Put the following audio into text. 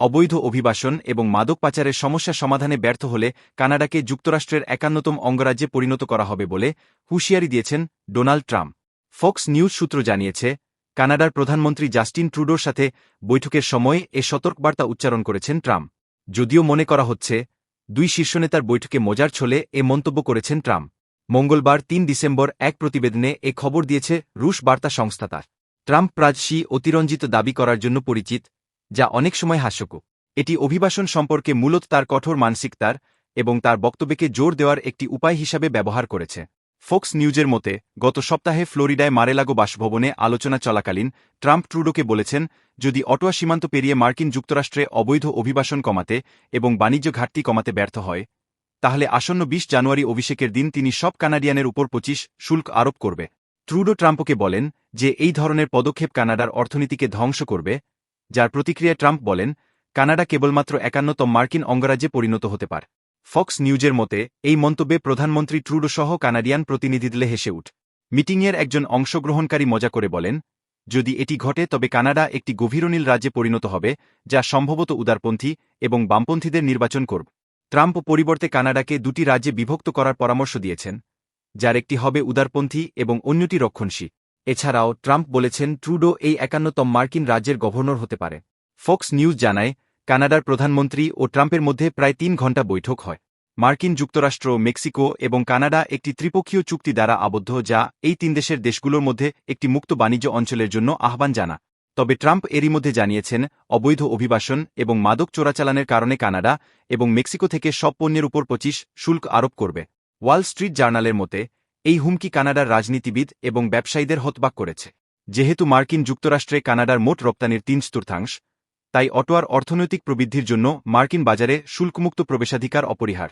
অবৈধ অভিবাসন এবং মাদক পাচারের সমস্যা সমাধানে ব্যর্থ হলে কানাডাকে যুক্তরাষ্ট্রের একান্নতম অঙ্গরাজ্যে পরিণত করা হবে বলে হুঁশিয়ারি দিয়েছেন ডোনাল্ড ট্রাম্প। ফক্স নিউজ সূত্র জানিয়েছে, কানাডার প্রধানমন্ত্রী জাস্টিন ট্রুডোর সাথে বৈঠকের সময় এ সতর্কবার্তা উচ্চারণ করেছেন ট্রাম্প। যদিও মনে করা হচ্ছে, দুই শীর্ষ নেতার বৈঠকে মজার ছলে এ মন্তব্য করেছেন ট্রাম্প। মঙ্গলবার তিন ডিসেম্বর এক প্রতিবেদনে এ খবর দিয়েছে রুশ বার্তা সংস্থা তার। ট্রাম্প প্রাজসি অতিরঞ্জিত দাবি করার জন্য পরিচিত যা অনেক সময় হাস্যকর। এটি অভিবাসন সম্পর্কে মূলত তার কঠোর মানসিকতার এবং তার বক্তব্যকে জোর দেওয়ার একটি উপায় হিসাবে ব্যবহার করেছে। ফোক্স নিউজের মতে, গত সপ্তাহে ফ্লোরিডায় মারেলাগো বাসভবনে আলোচনা চলাকালীন ট্রাম্প ট্রুডোকে বলেছেন, যদি অটোয়া সীমান্ত পেরিয়ে মার্কিন যুক্তরাষ্ট্রে অবৈধ অভিবাসন কমাতে এবং বাণিজ্য ঘাটতি কমাতে ব্যর্থ হয়, তাহলে আসন্ন বিশ জানুয়ারি অভিষেকের দিন তিনি সব কানাডিয়ানের উপর পঁচিশ শুল্ক আরোপ করবে। ট্রুডো ট্রাম্পকে বলেন যে, এই ধরনের পদক্ষেপ কানাডার অর্থনীতিকে ধ্বংস করবে যার প্রতিক্রিয়ায় ট্রাম্প বলেন, কানাডা কেবলমাত্র একান্নতম মার্কিন অঙ্গরাজ্যে পরিণত হতে পারে। ফক্স নিউজের মতে, এই মন্তব্যে প্রধানমন্ত্রী ট্রুডো সহ কানাডিয়ান প্রতিনিধিদলে হেসে উঠ। মিটিংয়ের একজন অংশগ্রহণকারী মজা করে বলেন, যদি এটি ঘটে, তবে কানাডা একটি গভীরনীল রাজ্যে পরিণত হবে, যা সম্ভবত উদারপন্থী এবং বামপন্থীদের নির্বাচন করবে। ট্রাম্প পরিবর্তে কানাডাকে দুটি রাজ্যে বিভক্ত করার পরামর্শ দিয়েছেন, যার একটি হবে উদারপন্থী এবং অন্যটি রক্ষণশীল। এছাড়াও, ট্রাম্প বলেছেন ট্রুডো এই একান্নতম মার্কিন রাজ্যের গভর্নর হতে পারে। ফক্স নিউজ জানায়, কানাডার প্রধানমন্ত্রী ও ট্রাম্পের মধ্যে প্রায় তিন ঘণ্টা বৈঠক হয়। মার্কিন যুক্তরাষ্ট্র, মেক্সিকো এবং কানাডা একটি ত্রিপক্ষীয় চুক্তি দ্বারা আবদ্ধ যা এই তিন দেশের দেশগুলোর মধ্যে একটি মুক্ত বাণিজ্য অঞ্চলের জন্য আহ্বান জানা। তবে ট্রাম্প এরই মধ্যে জানিয়েছেন, অবৈধ অভিবাসন এবং মাদক চোরাচালানের কারণে কানাডা এবং মেক্সিকো থেকে সব পণ্যের উপর পঁচিশ শুল্ক আরোপ করবে। ওয়াল স্ট্রিট জার্নালের মতে এই হুমকি কানাডার রাজনীতিবিদ এবং ব্যবসায়ীদের হতবাক করেছে। যেহেতু মার্কিন যুক্তরাষ্ট্রে কানাডার মোট রপ্তানির তিন চতুর্থাংশ তাই অটোয়ার অর্থনৈতিক প্রবৃদ্ধির জন্য মার্কিন বাজারে শুল্কমুক্ত প্রবেশাধিকার অপরিহার।